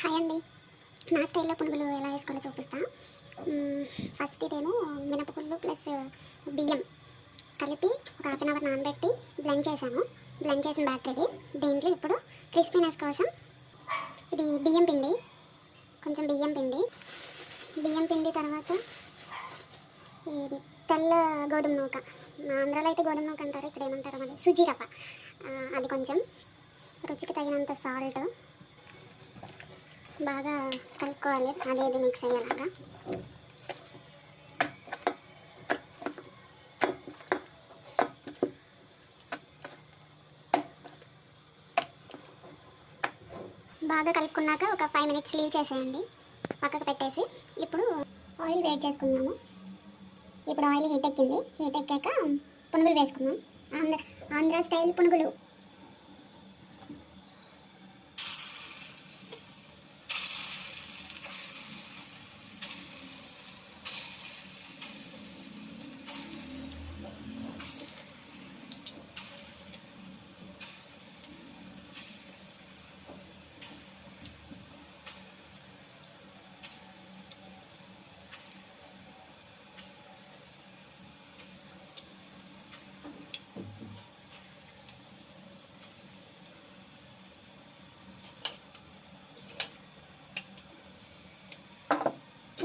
Hi అండి. నా స్టైల్లో పునుగులు ఎలా వేసుకోవాలో చూపిస్తా. ఫస్ట్ ఇదేమో మినపగుళ్ళు ప్లస్ బియ్యం కలిపి ఒక హాఫ్ అన్ అవర్ నానబెట్టి బ్లెండ్ చేశాను. బ్లెండ్ చేసిన బ్యాటర్ దీంట్లో ఇప్పుడు క్రిస్పీనెస్ కోసం ఇది బియ్యం పిండి. కొంచెం బియ్యం పిండి. బియ్యం పిండి తర్వాత ఇది తెల్ల గోధుమ నూక. ఆంధ్రాలో అయితే గోధుమ నూక అంటారు ఇక్కడ ఏమంటారు మరి సుజీ అది కొంచెం రుచికి తగినంత సాల్ట్ బాగా కలుపుకోవాలి. అదేది మిక్స్ అయ్యేలాగా. బాగా కలుపుకున్నాక ఒక ఫైవ్ మినిట్స్ లీవ్ చేసేయండి. పక్కకు పెట్టేసి ఇప్పుడు ఆయిల్ వేట్ చేసుకున్నాము ఇప్పుడు ఆయిల్ హీట్ ఎక్కింది. హీట్ ఎక్కాక పునుగులు వేసుకున్నాం ఆంధ్ర ఆంధ్ర స్టైల్ పునుగులు.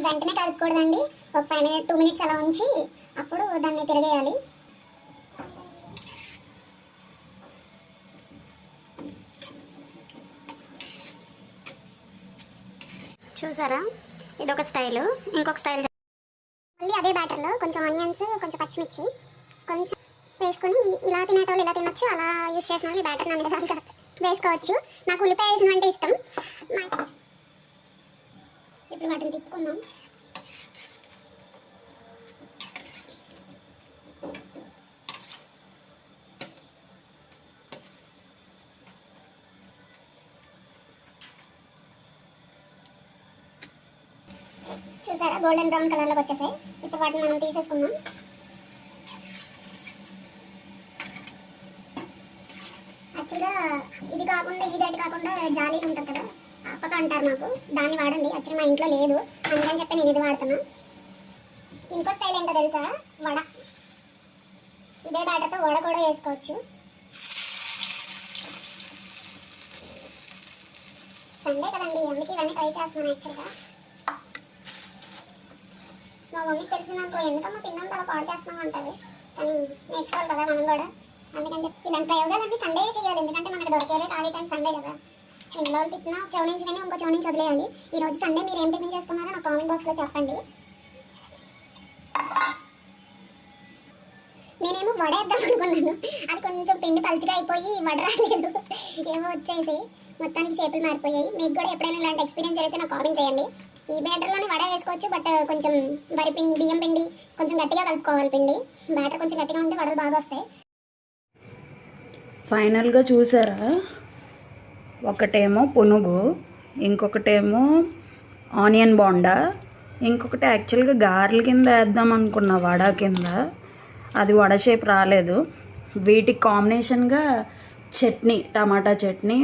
వెంటనే కలుపుకూడదండి ఒక ఫైవ్ మినిట్ టూ మినిట్స్ అలా ఉంచి అప్పుడు దాన్ని తిరగేయాలి. చూసారా? ఇది ఒక స్టైల్. ఇంకొక స్టైల్ మళ్ళీ అదే బ్యాటర్లో కొంచెం ఆనియన్స్ కొంచెం పచ్చిమిర్చి కొంచెం వేసుకొని ఇలా తినేటోళ్ళు ఇలా తినొచ్చు. అలా యూస్ చేసిన వాళ్ళు ఈ బ్యాటర్ అన్ని విధాలుగా వేసుకోవచ్చు. నాకు ఉల్లిపాయ వేసిన అంటే ఇష్టం. ఇప్పుడు వాటిని తిప్పుకుందాం. చూసారా? గోల్డెన్ బ్రౌన్ కలర్లోకి వచ్చేసాయి. ఇప్పుడు వాటిని మనం తీసేసుకుందాం. యాక్చువల్గా ఇది కాకుండా ఈ దటి కాకుండా జాలీలు ఉంటుంది కదా. అప్పక అంటారు మాకు. దాన్ని వాడండి. యాక్చువల్లీ మా ఇంట్లో లేదు. అందుకని చెప్పి నేను ఇది వాడుతున్నా ఇంకో స్టైల్ ఏంటో తెలుసా? వడ. ఇదే బ్యాటర్తో వడ కూడా వేసుకోవచ్చు. సండే కదండి. అందుకే ఇవన్నీ ట్రై చేస్తున్నాను యాక్చువల్గా. మా మమ్మీకి తెలిసిందనుకో ఎందుకమ్మా తిన్నాం అలా పాడు చేస్తున్నాం అంటారు కానీ నేర్చుకోవాలి కదా మనం కూడా. అందుకని చెప్పి ఇలాంటి ప్రయోగాలన్నీ సండే చేయాలి. ఎందుకంటే మనకు దొరికేదే ఖాళీ టైం సండే కదా. ఇంట్లో వాళ్ళు తిట్టినా చెవు నుంచి విని ఇంకో చెవు నుంచి వదిలేయాలి. ఈ రోజు సండే మీరు ఏం టిఫిన్ చేసుకున్నారో నా కామెంట్ బాక్స్లో చెప్పండి. నేనేమో వడేద్దాం అనుకున్నాను. అది కొంచెం పిండి పలుచగా అయిపోయి వడ రాలేదు. ఏమో వచ్చేసి మొత్తానికి షేపులు మారిపోయాయి. మీకు కూడా ఎప్పుడైనా ఇలాంటి ఎక్స్పీరియన్స్ అయితే నాకు కామెంట్ చేయండి. ఈ బ్యాటర్లోనే వడ వేసుకోవచ్చు బట్ కొంచెం వరి పిండి బియ్యం పిండి కొంచెం గట్టిగా కలుపుకోవాలి పిండి. బ్యాటర్ కొంచెం గట్టిగా ఉంటే వడలు బాగా వస్తాయి. ఫైనల్గా చూసారా? ఒకటేమో పునుగు ఇంకొకటేమో ఆనియన్ బోండా ఇంకొకటి యాక్చువల్గా గారెల కింద వేద్దాం అనుకున్న వడ కింద. అది వడ షేప్ రాలేదు. వీటికి కాంబినేషన్గా చట్నీ టమాటా చట్నీ